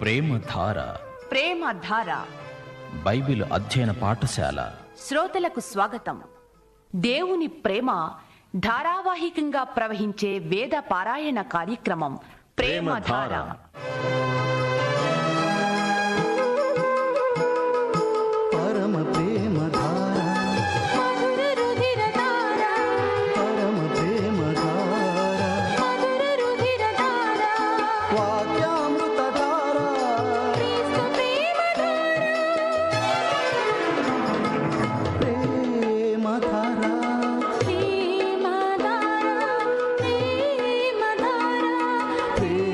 ప్రేమధార. ప్రేమ ధార బైబిల్ అధ్యయన పాఠశాల. శ్రోతలకు స్వాగతం. దేవుని ప్రేమ ధారావాహికంగా ప్రవహించే వేద పారాయణ కార్యక్రమం ప్రేమ ధార Please.